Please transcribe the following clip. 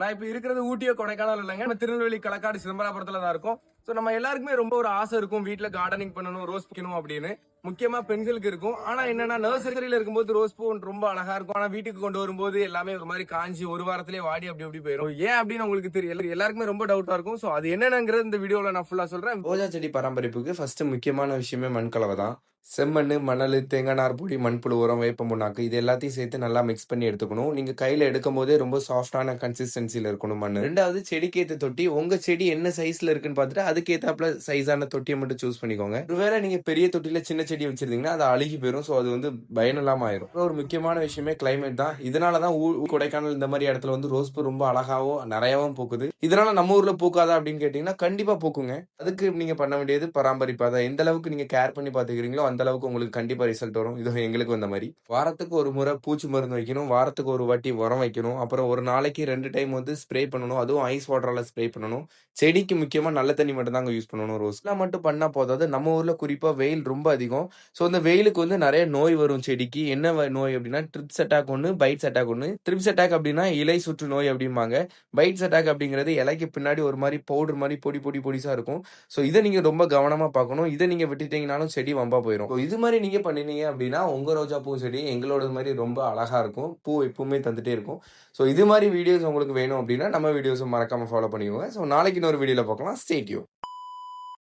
நான் இப்ப இருக்கிறது ஊட்டியோ கொடைக்கானல் இல்லைங்க. நம்ம திருநெல்வேலி களக்காடு சிதம்பராபுரத்துல தான் இருக்கும். ஸோ நம்ம எல்லாருக்குமே ரொம்ப ஒரு ஆசை இருக்கும். வீட்டில் கார்டனிங் பண்ணணும் ரோஸ் வைக்கணும் அப்படின்னு. முக்கியமாக பெண்களுக்கு இருக்கும். ஆனால் என்னன்னா நர்சரியில் இருக்கும்போது ரோஸ் பூ ரொம்ப அழகா இருக்கும். ஆனால் வீட்டுக்கு கொண்டு வரும்போது எல்லாமே ஒரு மாதிரி காஞ்சி ஒரு வாரத்திலே வாடி அப்படி அப்படி போயிடும் ஏன் அப்படின்னு உங்களுக்கு தெரியல எல்லாருக்குமே ரொம்ப டவுட்டாக இருக்கும். ஸோ அது என்னென்னங்கிறது இந்த வீடியோவில் நான் ஃபுல்லாக சொல்கிறேன் ரோஜா செடி பராமரிப்புக்கு ஃபர்ஸ்ட் முக்கியமான விஷயமே மண்கலவை தான். செம்மண் மணல் தேங்காய் நார்பொடி மண்புழு உரம் வேப்ப முன்னாக்கு இது எல்லாத்தையும் சேர்த்து நல்லா மிக்ஸ் பண்ணி எடுத்துக்கணும். நீங்க கையில எடுக்கும் போதே ரொம்ப சாஃப்டான கன்சிஸ்டன்சியில் இருக்கணும் மண் ரெண்டாவது செடிக்கேற்ற தொட்டி உங்க செடி என்ன சைஸ்ல இருக்குன்னு பார்த்துட்டு அதுக்கேத்தாப்புல சைஸான தொட்டியை மட்டும் சூஸ் பண்ணிக்கோங்க. ஒருவேளை நீங்க பெரிய தொட்டியில சின்ன செடி வச்சிருந்தீங்கன்னா அது அழுகி போயிடும் ஸோ அது வந்து பயனில்லாம ஆயிரும். ஒரு முக்கியமான விஷயமே கிளைமேட் தான். இதனால தான் ஊ- கொடைக்கானல் இந்த மாதிரி இடத்துல வந்து ரோஸ் பூ ரொம்ப அழகாவும் நிறையாவும் பூக்குது. இதனால நம்ம ஊர்ல பூக்காதா அப்படின்னு கேட்டீங்கன்னா கண்டிப்பா பூக்குங்க. அதுக்கு நீங்க பண்ண வேண்டியது பராமரிப்பா. தான் எந்த அளவுக்கு நீங்க கேர் பண்ணி பாத்துக்கிறீங்களோ அந்த அளவுக்கு உங்களுக்கு கண்டிப்பா ரிசல்ட் வரும். இது எங்களுக்கு வந்த மாதிரி. வாரத்துக்கு ஒரு முறை பூச்சி மருந்து வைக்கணும். வாரத்துக்கு ஒரு வாட்டி உரம் வைக்கணும். அப்புறம் ஒரு நாளைக்கு ரெண்டு டைம் வந்து ஸ்ப்ரே பண்ணணும். அதுவும் ஐஸ் வாட்டரால ஸ்ப்ரே பண்ணணும். செடிக்கு முக்கியமா நல்ல தண்ணி மட்டும் தான் யூஸ் பண்ணணும் ரோஸ்லாம் மட்டும் பண்ணா போதாது நம்ம ஊர்ல குறிப்பா வெயில் ரொம்ப அதிகம். ஸோ அந்த வெயிலுக்கு வந்து நிறைய நோய் வரும் செடிக்கு. என்ன நோய் அப்படின்னா ட்ரிப்ஸ் அட்டாக் ஒன்று பைட்ஸ் அட்டாக் ஒன்று ட்ரிப்ஸ் அட்டாக் அப்படின்னா இலை சுற்று நோய் அப்படிம்பாங்க. பைட்ஸ் அட்டாக் அப்படிங்கிறது இலைக்கு பின்னாடி ஒரு மாதிரி பவுடர் மாதிரி பொடி பொடி பொடிசா இருக்கும். ஸோ இதை நீங்க ரொம்ப கவனமா பார்க்கணும். இதை நீங்க விட்டுட்டீங்கனாலும் செடி வம்பா போயிடும் இது மாதிரி நீங்க பண்ணினீங்க அப்படின்னா உங்க ரோஜா பூ செடி எங்களோட மாதிரி ரொம்ப அழகா இருக்கும். பூ எப்பவுமே தந்துட்டே இருக்கும். ஸோ இது மாதிரி வீடியோஸ் உங்களுக்கு வேணும் அப்படின்னா நம்ம வீடியோஸ் மறக்காம ஃபாலோ பண்ணிக்கோங்க. ஸோ நாளைக்கு இன்னொரு வீடியோவில் பார்க்கலாம். ஸ்டேட்யூ